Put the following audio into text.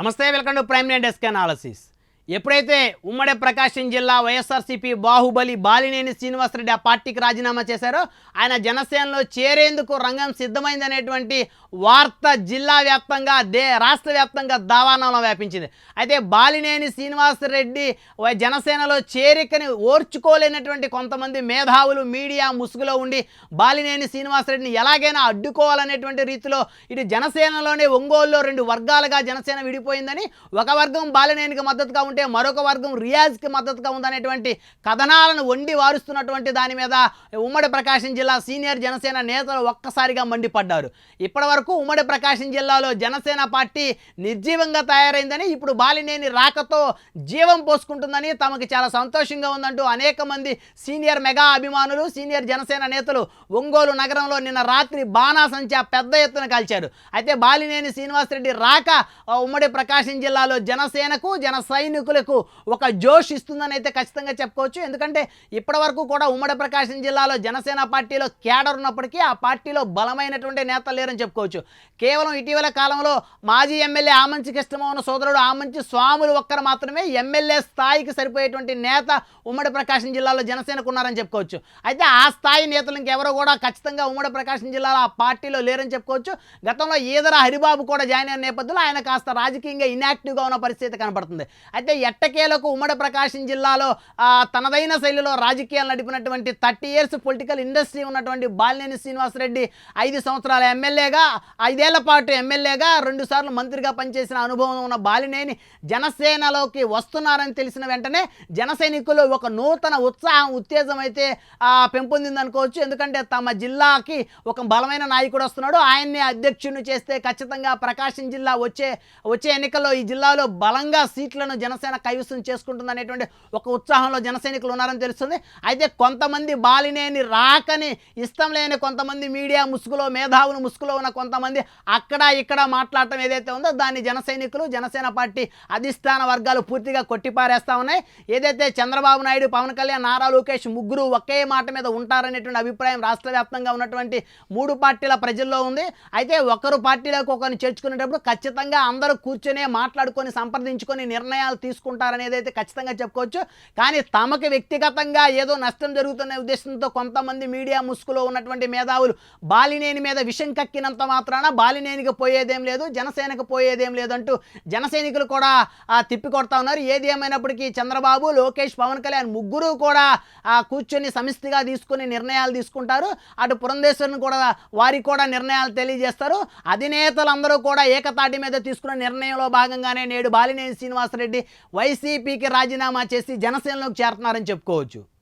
నమస్తే welcome to prime nine desk analysis. ఎప్పుడైతే ఉమ్మడి ప్రకాశం జిల్లా వైఎస్ఆర్సీపీ బాహుబలి బాలినేని శ్రీనివాసరెడ్డి ఆ పార్టీకి రాజీనామా చేశారో ఆయన జనసేనలో చేరేందుకు రంగం సిద్ధమైందనేటువంటి వార్త జిల్లా వ్యాప్తంగా దే రాష్ట్ర వ్యాప్తంగా దావానంలో వ్యాపించింది. అయితే బాలినేని శ్రీనివాసరెడ్డి జనసేనలో చేరికని ఓర్చుకోలేనటువంటి కొంతమంది మేధావులు మీడియా ముసుగులో ఉండి బాలినేని శ్రీనివాసరెడ్డిని ఎలాగైనా అడ్డుకోవాలనేటువంటి రీతిలో ఇటు జనసేనలోనే ఒంగోలులో రెండు వర్గాలుగా జనసేన విడిపోయిందని ఒక వర్గం బాలినేనికి మద్దతుగా ఉంటే మరొక వర్గం రియాజ్కి మద్దతుగా ఉందనేటువంటి కథనాలను వండి వారుస్తున్నటువంటి దాని మీద ఉమ్మడి ప్రకాశం జిల్లా సీనియర్ జనసేన నేతలు ఒక్కసారిగా మండిపడ్డారు. ఇప్పటి వరకు ఉమ్మడి ప్రకాశం జిల్లాలో జనసేన పార్టీ నిర్జీవంగా తయారైందని ఇప్పుడు బాలినేని రాకతో జీవం పోసుకుంటుందని తమకు చాలా సంతోషంగా ఉందంటూ అనేక మంది సీనియర్ మెగా అభిమానులు సీనియర్ జనసేన నేతలు ఒంగోలు నగరంలో నిన్న రాత్రి బాణాసంచా పెద్ద ఎత్తున కాల్చారు. అయితే బాలినేని శ్రీనివాసరెడ్డి రాక ఉమ్మడి ప్రకాశం జిల్లాలో జనసేనకు జన సైనికులకు ఒక జోష్ ఇస్తుందని అయితే ఖచ్చితంగా చెప్పుకోవచ్చు. ఎందుకంటే ఇప్పటివరకు కూడా ఉమ్మడి ప్రకాశం జిల్లాలో జనసేన పార్టీలో కేడర్ ఉన్నప్పటికీ ఆ పార్టీలో బలమైనటువంటి నేతలు లేరని చెప్పుకోవచ్చు. కేవలం ఇటీవల కాలంలో మాజీ ఎమ్మెల్యే ఆమంచి కృష్ణమోహన్ సోదరుడు ఆమంచి స్వాములు ఒక్కరు మాత్రమే ఎమ్మెల్యే స్థాయికి సరిపోయేటువంటి నేత ఉమ్మడి ప్రకాశం జిల్లాలో జనసేనకు ఉన్నారని చెప్పుకోవచ్చు. అయితే ఆ స్థాయి నేతలు ఇంకెవరో కూడా ఖచ్చితంగా ఉమ్మడి ప్రకాశం జిల్లాలో ఆ పార్టీలో లేరని చెప్పుకోవచ్చు. గతంలో ఈదర హరిబాబు కూడా జాయిన్ అయిన నేపథ్యంలో ఆయన కాస్త రాజకీయంగా ఇన్యాక్టివ్గా ఉన్న పరిస్థితి కనబడుతుంది అయితే ఎట్టకేలకు ఉమ్మడి ప్రకాశం జిల్లాలో తనదైన శైలిలో రాజకీయాలు నడిపినటువంటి థర్టీ ఇయర్స్ పొలిటికల్ ఇండస్ట్రీ ఉన్నటువంటి బాలినేని శ్రీనివాసరెడ్డి ఐదు సంవత్సరాల ఎమ్మెల్యేగా ఐదేళ్ళ పాటు ఎమ్మెల్యేగా రెండుసార్లు మంత్రిగా పనిచేసిన అనుభవం ఉన్న బాలినేని జనసేనలోకి వస్తున్నారని తెలిసిన వెంటనే జనసైనికులు ఒక నూతన ఉత్సాహం ఉత్తేజం అయితే పెంపొందింది అనుకోవచ్చు ఎందుకంటే తమ జిల్లాకి ఒక బలమైన నాయకుడు వస్తున్నాడు. ఆయన్ని అధ్యక్షుడిని చేస్తే ఖచ్చితంగా ప్రకాశం జిల్లా వచ్చే వచ్చే ఎన్నికల్లో ఈ జిల్లాలో బలంగా సీట్లను జనసేన కైవసం చేసుకుంటుంది అనేటువంటి ఒక ఉత్సాహంలో జనసైనికులు ఉన్నారని తెలుస్తుంది. అయితే కొంతమంది బాలినేని రాకని ఇష్టం లేని కొంతమంది మీడియా ముసుగులో మేధావులు ముసుగులో ఉన్న కొంతమంది అక్కడ ఇక్కడ మాట్లాడటం ఏదైతే ఉందో దాన్ని జనసైనికులు జనసేన పార్టీ అధిష్టాన వర్గాలు పూర్తిగా కొట్టిపారేస్తా ఉన్నాయి. ఏదైతే చంద్రబాబు నాయుడు పవన్ కళ్యాణ్ నారా లోకేష్ ముగ్గురు ఒకే మాట మీద ఉంటారనేటువంటి అభిప్రాయం రాష్ట్ర వ్యాప్తంగా ఉన్నటువంటి మూడు పార్టీల ప్రజల్లో ఉంది. అయితే ఒకరు పార్టీలోకి ఒకరిని చేర్చుకునేటప్పుడు ఖచ్చితంగా అందరూ కూర్చొని మాట్లాడుకొని సంప్రదించుకొని నిర్ణయాలు తీసుకుంటారనేది అయితే ఖచ్చితంగా చెప్పుకోవచ్చు. కానీ తమకు వ్యక్తిగతంగా ఏదో నష్టం జరుగుతున్న ఉద్దేశంతో కొంతమంది మీడియా ముసుగులో ఉన్నటువంటి మేధావులు బాలినేని మీద విషం కక్కినంత మాత్రాన బాలినేనికి పోయేదేం లేదు జనసేనకు పోయేదేం లేదంటూ జనసైనికులు కూడా ఆ, తిప్పికొడతా ఉన్నారు. ఏది ఏమైనప్పటికీ చంద్రబాబు లోకేష్ పవన్ కళ్యాణ్ ముగ్గురు కూడా ఆ, కూర్చొని సమిష్టిగా తీసుకుని నిర్ణయాలు తీసుకుంటారు. అటు పురంధేశ్వరిని కూడా వారికి కూడా నిర్ణయాలు తెలియజేస్తారు. అధినేతలందరూ కూడా ఏకతాటి మీద తీసుకున్న నిర్ణయంలో భాగంగానే నేడు బాలినేని శ్రీనివాసరెడ్డి వైసీపీకి రాజీనామా చేసి జనసేనలోకి చేరుతున్నారని చెప్పుకోవచ్చు.